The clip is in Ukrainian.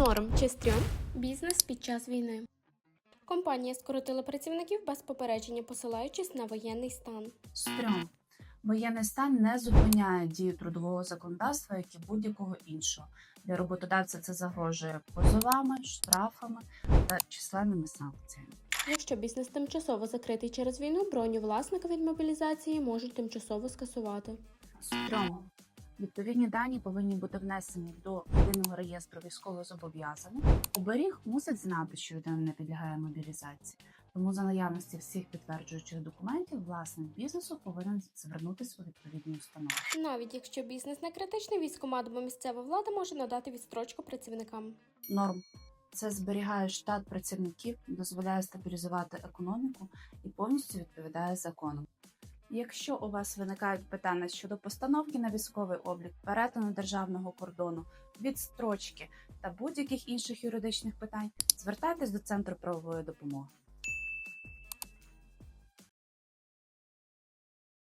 Норм чи стрьом бізнес під час війни. Компанія скоротила працівників без попередження, посилаючись на воєнний стан. Стрьом. Воєнний стан не зупиняє дію трудового законодавства, як і будь-якого іншого. Для роботодавця це загрожує позовами, штрафами та численними санкціями. Якщо бізнес тимчасово закритий через війну, броню власника від мобілізації можуть тимчасово скасувати. Стрьом. Відповідні дані повинні бути внесені до єдиного реєстру військовозобов'язаних. Оберіг мусить знати, що людина не підлягає мобілізації. Тому за наявності всіх підтверджуючих документів власник бізнесу повинен звернутися у відповідні установи. Навіть якщо бізнес не критичний, військкомат або місцева влада може надати відстрочку працівникам. Норм. Це зберігає штат працівників, дозволяє стабілізувати економіку і повністю відповідає законам. Якщо у вас виникають питання щодо постановки на військовий облік, перетину державного кордону, відстрочки та будь-яких інших юридичних питань, звертайтесь до центру правової допомоги.